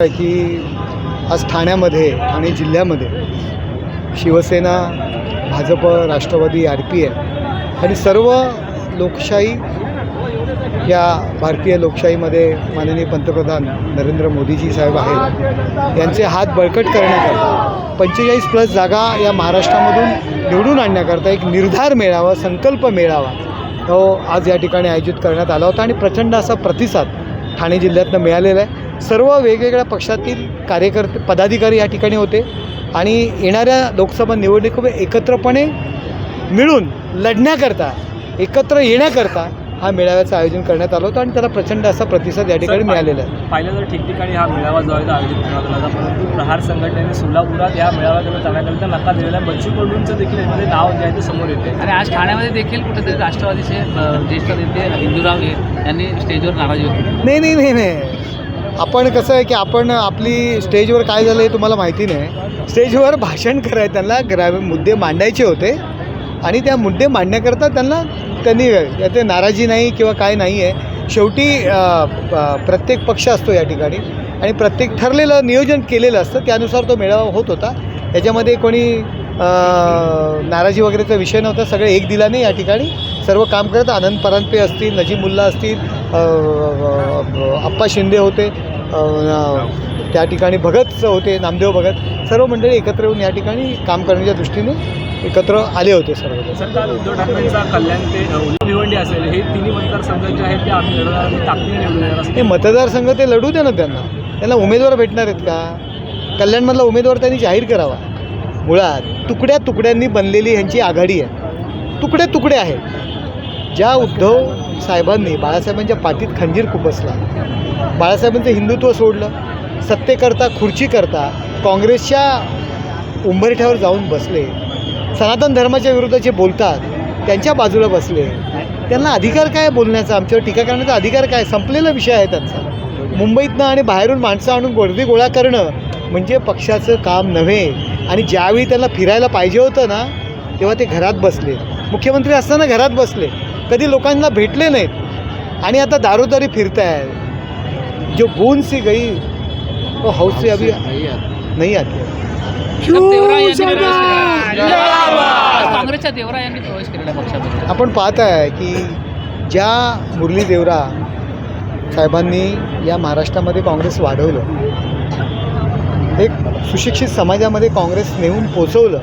की आज ठाण्यामध्ये ठाणे जिल्ह्यामध्ये Shiv Sena Bhajap Rashtrawadi R P L आणि सर्व लोकशाही या भारतीय लोकशाहीमध्ये माननीय पंतप्रधान नरेंद्र मोदीजी साहेब आहेत. यांचे हात बळकट करण्याकरता पंचेचाळीस प्लस जागा या महाराष्ट्रामधून निवडून आणण्याकरता एक निर्धार मेळावा संकल्प मेळावा तो आज या ठिकाणी आयोजित करण्यात आला होता आणि प्रचंड असा प्रतिसाद ठाणे जिल्ह्यातनं मिळालेला आहे. सर्व वेगवेगळ्या पक्षातील कार्यकर्ते पदाधिकारी या ठिकाणी होते आणि येणाऱ्या लोकसभा निवडणुकीमध्ये एकत्रपणे मिळून लढण्याकरता एकत्र येण्याकरता हा मेळाव्याचं आयोजन करण्यात आलं होतं आणि त्याला प्रचंड असा प्रतिसाद या ठिकाणी मिळालेला आहे. पाहिलं तर ठिकठिकाणी हा मेळावा जो आहे तो आयोजित करण्यात आला होता परंतु प्रहार संघटनेने सोलापुरात या मेळाव्याकडे जाण्याकरिता नकार दिलेला आहे. बच्चू कडूंचं देखील यामध्ये नाव जे आहे ते समोर येते. आणि आज ठाण्यामध्ये देखील कुठेतरी राष्ट्रवादीचे ज्येष्ठ नेते हिंदूराव हे यांनी स्टेजवर नाराजी नाही नाही नाही नाही. आपण कसं आहे की आपण आपली स्टेजवर काय झालं हे तुम्हाला माहिती नाही. स्टेजवर भाषण करायला त्यांना ग्रा मुद्दे मांडायचे होते. आणि त्या मुद्दे मांडण्याकरता त्यांना त्यांनी ते नाराजी नाही किंवा काय नाही आहे शेवटी प- प्रत्येक पक्ष असतो या ठिकाणी. आणि प्रत्येक ठरलेलं नियोजन केलेलं असतं. त्यानुसार तो मेळावा होत होता. त्याच्यामध्ये कोणी नाराजी वगैरेचा विषय नव्हता. सगळे एक दिलाने या ठिकाणी. सर्व काम करत आनंद परांपे असतील नजीमुल्ला असतील अप्पा शिंदे होते त्या ठिकाणी भगत होते नामदेव भगत. सर्व मंडळी एकत्र येऊन या ठिकाणी काम करण्याच्या दृष्टीने एकत्र आले होते सर्व उद्धव ठाकरेंचा कल्याण ते भिवंडी असेल हे तिन्ही मतदारसंघ जे आहेत ते आम्ही ताकदीने हे मतदारसंघ ते लढू द्या ना त्यांना. त्यांना उमेदवार भेटणार आहेत का? कल्याणमधला उमेदवार त्यांनी जाहीर करावा. मुळात तुकड्या तुकड्यांनी बनलेली ह्यांची आघाडी आहे. तुकडे तुकडे आहेत. ज्या उद्धव साहेबांनी बाळासाहेबांच्या पाठीत खंजीर खुपसला बाळासाहेबांचं हिंदुत्व सोडलं. सत्तेकरता खुर्चीकरता काँग्रेसच्या उंबरठ्यावर जाऊन बसले. सनातन धर्माच्या विरुद्ध जे बोलतात. त्यांच्या बाजूला बसले. त्यांना अधिकार काय बोलण्याचा? आमच्यावर टीका करण्याचा अधिकार काय? संपलेला विषय आहे त्यांचा. मुंबईतनं आणि बाहेरून माणसं आणून गर्दी गोळा करणं म्हणजे पक्षाचं काम नव्हे. आणि ज्यावेळी त्यांना फिरायला पाहिजे होतं ना तेव्हा ते घरात बसले. मुख्यमंत्री असताना घरात बसले. कधी लोकांना भेटले नाहीत. आणि आता दारोदारी फिरताय जो बूंद सी गई तो हौस से अभी नहीं है. काँग्रेसच्या देवरा यांनी प्रवेश केलेला आहे पक्षामध्ये. आपण पाहत आहे की ज्या मुरली देवरा साहेबांनी या महाराष्ट्रामध्ये काँग्रेस वाढवलं एक सुशिक्षित समाजामध्ये काँग्रेस नेऊन पोचवलं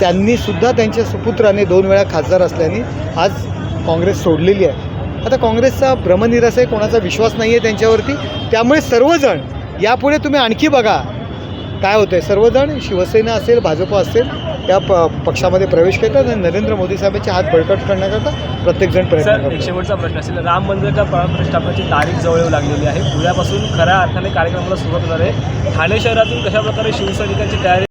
त्यांनी सुद्धा त्यांच्या सुपुत्राने दोन वेळा खासदार असल्याने आज काँग्रेस सोडलेली आहे. आता काँग्रेसचा भ्रमनिरास आहे कोणाचा विश्वास नाही आहे त्यांच्यावरती. त्यामुळे सर्वजण यापुढे तुम्ही आणखी बघा काय होतं आहे सर्वजण शिवसेना असेल भाजप असेल त्या प पक्षामध्ये प्रवेश करतात आणि नरेंद्र मोदी साहेबांचे हात बळकट करण्याकरता प्रत्येकजण प्रयत्न करतो शेवटचा प्रश्न असेल. राम मंदिराच्या प्राणप्रतिष्ठापनाची तारीख जवळ येऊ लागलेली आहे? उद्यापासून खऱ्या अर्थाने कार्यक्रमाला सुरुवात होणार आहे. ठाणे शहरातून कशा प्रकारे शिवसैनिकांची तयारी